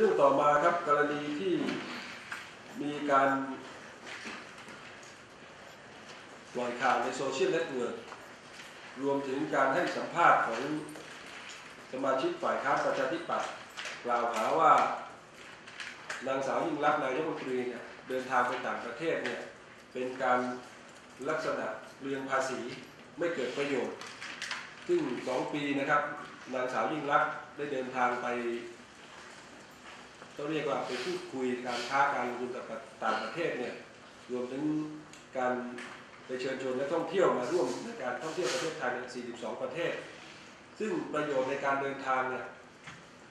รื่องต่อมาครับกรณีที่มีการปล่อยข่าวในโซเชียลเน็ตเวิร์กรวมถึงการให้สัมภาษณ์ของสมาชิกฝ่ายค้านประชาธิปัตย์กล่าวหาว่านางสาวยิ่งรักษณ์นายกรัฐมนตรีเนี่ยเดินทางไปต่างประเทศเนี่ยเป็นการลักษณะเรียงภาษีไม่เกิดประโยชน์ ซึ่งสองปีนะครับนางสาวยิ่งรักษณ์ได้เดินทางไป ต้องเรียกว่าไปพูดคุยการค้าการลงทุนกับต่างประเทศเนี่ยรวมถึงการไปเชิญชวนนักท่องเที่ยวมาร่วมในการท่องเที่ยวประเทศไทยใน42 ประเทศ ซึ่งประโยชน์ในการเดินทางเนี่ย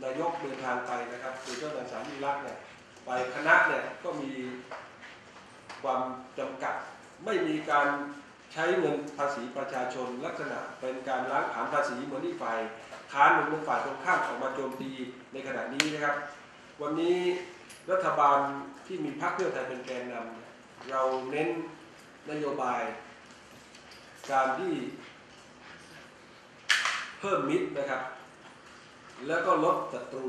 นายกเดินทางไปนะครับโดยเจ้านางสาวยิ่งรักเนี่ยไปคณะเนี่ยก็มีความจำกัดไม่มีการใช้เงินภาษีประชาชนลักษณะเป็นการล้างผลาญภาษีเหมือนที่ฝ่ายค้านหรือฝ่ายตรงข้ามออกมาโจมตีในขณะนี้นะครับ วันนี้รัฐบาลที่มีพรรคเพื่อไทยเป็นแกนนำเราเน้นนโยบาย การที่เพิ่มมิตรนะครับ แล้วก็ลดศัตรู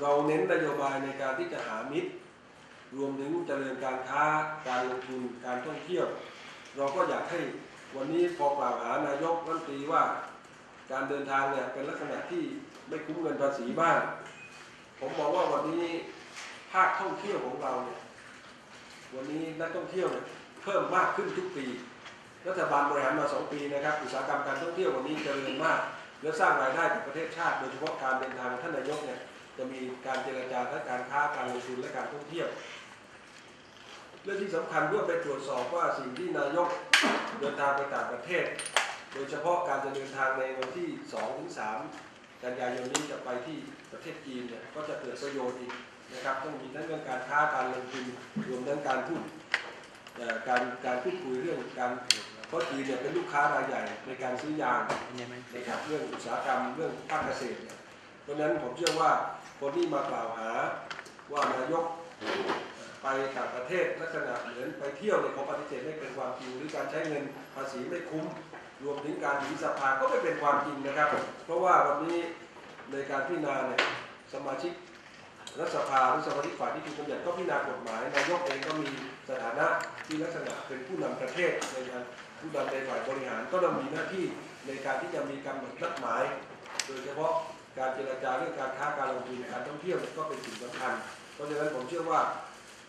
เราเน้นนโยบายในการที่จะหามิตร รวมถึงเจริญการค้าการลงทุนการท่องเที่ยว เราก็อยากให้วันนี้พอกล่าวหานายกรัฐมนตรีว่า การเดินทางเนี่ยเป็นลักษณะที่ไม่คุ้มเงินภาษีบ้าง ผมมองว่าวันนี้ภาคท่องเที่ยวของเราเนี่ยวันนี้นักท่องเที่ยวเนี่ยเพิ่มมากขึ้นทุกปี รัฐบาลบริหารมาสองปีนะครับอุตสาหกรรมการท่องเที่ยววันนี้เจริญมาก และสร้างรายได้กับประเทศชาติโดยเฉพาะการเดินทางของท่านนายกเนี่ยจะมีการเจรจาและการค้าการลงทุนและการท่องเที่ยวเรื่องที่สำคัญด้วยไปตรวจสอบว่าสิ่งที่นายกเดินทางไปต่างประเทศ โดยเฉพาะการจะเดินทางในวันที่2ถึง3 กันยายนนี้จะไปที่ประเทศจีนเนี่ยก็จะเกิดประโยชน์อีกนะครับต้องมีทั้งเรื่องการค้าการลงทุนรวมทั้งการพูดการการพูดคุยเรื่องการเพราะจีนเนี่ยเป็นลูกค้ารายใหญ่ในการซื้อยางนะครับเรื่องอุตสาหกรรมเรื่องภาคเกษตรเนี่ยเพราะฉะนั้นผมเชื่อว่าคนที่มากล่าวหาว่านายกไปต่างประเทศลักษณะเหมือนไปเที่ยวเนี่ยเขาปฏิเสธไม่เป็นความจริงหรือการใช้เงินภาษีไม่คุ้ม รวมถึงการหนีสภาก็ไม่เป็นความจริงนะครับ เพราะว่าวันนี้ในการพิจารณาเนี่ยสมาชิกรัฐสภาหรือสมาชิกฝ่ายที่ถูกกำหนดก็พิจารณากฎหมายนายกเองก็มีสถานะที่ลักษณะเป็นผู้นำประเทศในการผู้นำในฝ่ายบริหารก็ต้องมีหน้าที่ในการที่จะมีกำหนดนัดหมาย โดยเฉพาะการเจรจาเรื่องการค้าการลงทุนการท่องเที่ยวก็เป็นสิ่งสำคัญ เพราะฉะนั้นผมเชื่อว่า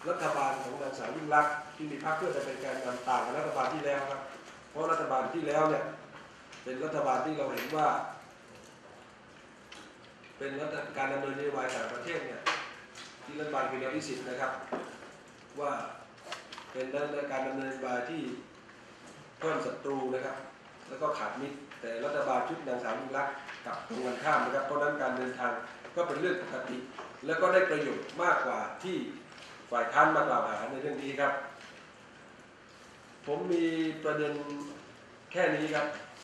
รัฐบาลของนางสาวยิ่งรักษณ์ที่มีพรรคเพื่อไทยเป็นแกนนำต่างกับรัฐบาลที่แล้วครับ ที่แล้วเนี่ยเป็นรัฐบาลที่เราเห็นว่า เป็นรัฐการดำเนินนโยบายต่างประเทศเนี่ยที่รัฐบาลเป็นอภิสิทธิ์นะครับ ว่าเป็นการดำเนินนโยบายที่เพิ่มศัตรูนะครับ แล้วก็ขาดมิตรแต่รัฐบาลชุดนางสาวยิ่งรักกลับตรงกันข้ามนะครับ เพราะฉะนั้นการเดินทางก็เป็นเรื่องปกติ แล้วก็ได้ประโยชน์มากกว่าที่ฝ่ายค้านมากล่าวหาในเรื่องนี้ครับ ผมมีประเด็น แค่นี้ครับ